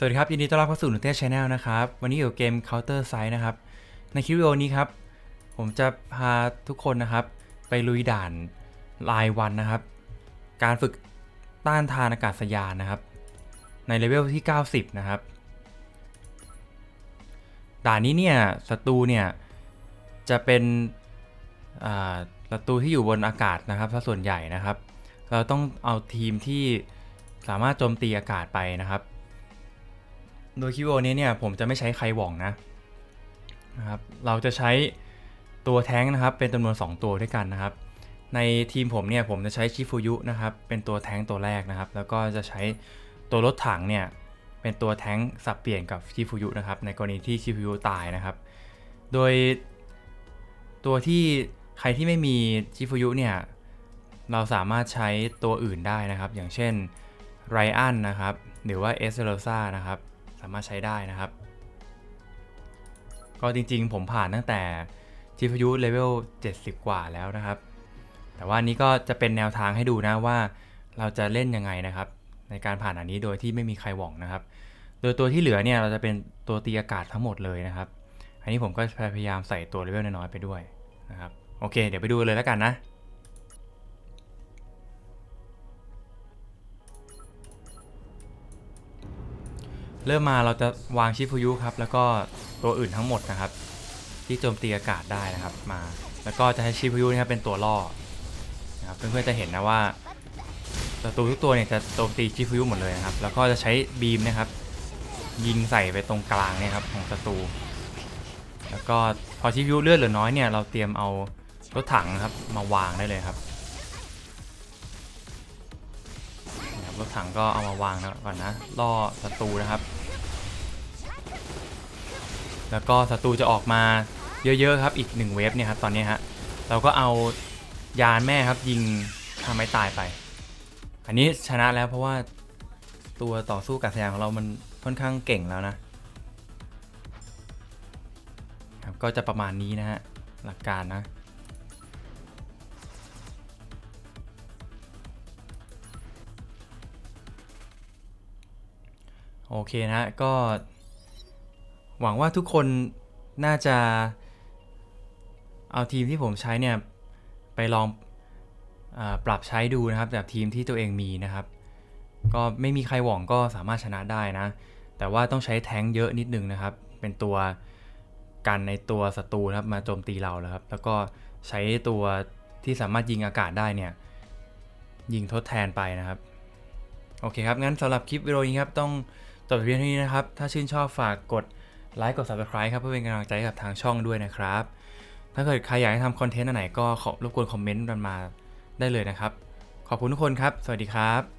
สวัสดีครับ ยินดีต้อนรับเข้าสู่หนุ่มเต้ชาแนลนะครับ วันนี้อยู่กับเกม Counter Strike นะครับ ในคลิปวิดีโอนี้ครับ ผมจะพาทุกคนนะครับ ไปลุยด่านรายวันนะครับ การฝึกต้านทานอากาศยานนะครับ ในเลเวลที่ 90 นะครับ ด่านนี้เนี่ยศัตรูเนี่ย จะเป็นศัตรูที่อยู่บนอากาศนะครับซะส่วนใหญ่นะครับ เราต้องเอาทีมที่สามารถโจมตีอากาศไปนะครับ โดยคิวโอนี้เนี่ยผมจะไม่ใช้ไคหว่องนะนะครับเราจะใช้ตัวแท้งนะครับเป็นจำนวน 2 ตัวด้วยกันนะครับ ในทีมผมเนี่ยผมจะใช้ชิฟูยุนะครับเป็นตัวแท้งตัวแรกนะครับ แล้วก็จะใช้ตัวรถถังเนี่ยเป็นตัวแท้งสับเปลี่ยนกับชิฟูยุนะครับในกรณีที่ชิฟูยุตายนะครับ โดยตัวที่ใครที่ไม่มีชิฟูยุเนี่ยเราสามารถใช้ตัวอื่นได้นะครับ อย่างเช่นไรอันนะครับ หรือว่าเอสเซโรซานะครับ สามารถใช้ได้นะครับ ก็จริงๆ ผมผ่านตั้งแต่จิพยุเลเวล70 กว่าแล้วนะครับ แต่ว่านี้ก็จะเป็นแนวทางให้ดูนะว่าเราจะเล่นยังไงนะครับ ในการผ่านอันนี้โดยที่ไม่มีใครหว่องนะครับ โดยตัวที่เหลือเนี่ยเราจะเป็นตัวตีอากาศทั้งหมดเลยนะครับ อันนี้ผมก็พยายามใส่ตัวเลเวลน้อยๆไปด้วยนะครับ โอเค เดี๋ยวไปดูเลยแล้วกันนะ เริ่มมาเราจะวางชิฟูยุครับ แล้วก็ตัวอื่นทั้งหมดนะครับ ที่โจมตีอากาศได้นะครับมา แล้วก็จะให้ชิฟูยุนะครับเป็นตัวล่อนะครับเพื่อนๆจะเห็นนะว่าศัตรูทุกตัวเนี่ยจะโจมตีชิฟูยุหมดเลยนะครับ แล้วก็จะใช้บีมนะครับ ยิงใส่ไปตรงกลางเนี่ยครับของศัตรูแล้วก็พอชิฟูยุเลือดเหลือน้อยเนี่ยเราเตรียมเอารถถังครับมาวางได้เลยครับนี่ครับรถถังก็เอามาวางนะก่อนนะล่อศัตรูนะครับ แล้วก็ศัตรูจะออกมาเยอะๆครับอีกหนึ่งเวฟเนี่ยครับตอนนี้ฮะเราก็เอายานแม่ครับยิงทำให้ตายไป อันนี้ชนะแล้วเพราะว่าตัวต่อสู้กับสยานของเรามันค่อนข้างเก่งแล้วนะครับก็จะประมาณนี้นะฮะหลักการนะโอเคนะก็ หวังว่าทุกคนน่าจะเอาทีมที่ผมใช้เนี่ย ไปลองอปรับใช้ดูนะครับแบบทีมที่ตัวเองมีนะครับ ก็ไม่มีใครหว่องก็สามารถชนะได้นะ แต่ว่าต้องใช้แท้งเยอะนิดนึงนะครับ เป็นตัวกันในตัวศัตรูนะครับมาโจมตีเราแล้วครับ แล้วก็ใช้ตัวที่สามารถยิงอากาศได้เนี่ย ยิงทดแทนไปนะครับ โอเคครับ งั้นสำหรับคลิปวิดีโอนี้ครับ ต้องจบเพียงเท่านี้นะครับ ถ้าชื่นชอบฝากกด ไลค์กด subscribe ครับเพื่อเป็นกำลังใจกับทางช่องด้วยนะครับ ถ้าเกิดใครอยากให้ทำคอนเทนต์อันไหนก็ขอรบกวนคอมเมนต์กันมาได้เลยนะครับ ขอบคุณทุกคนครับ สวัสดีครับ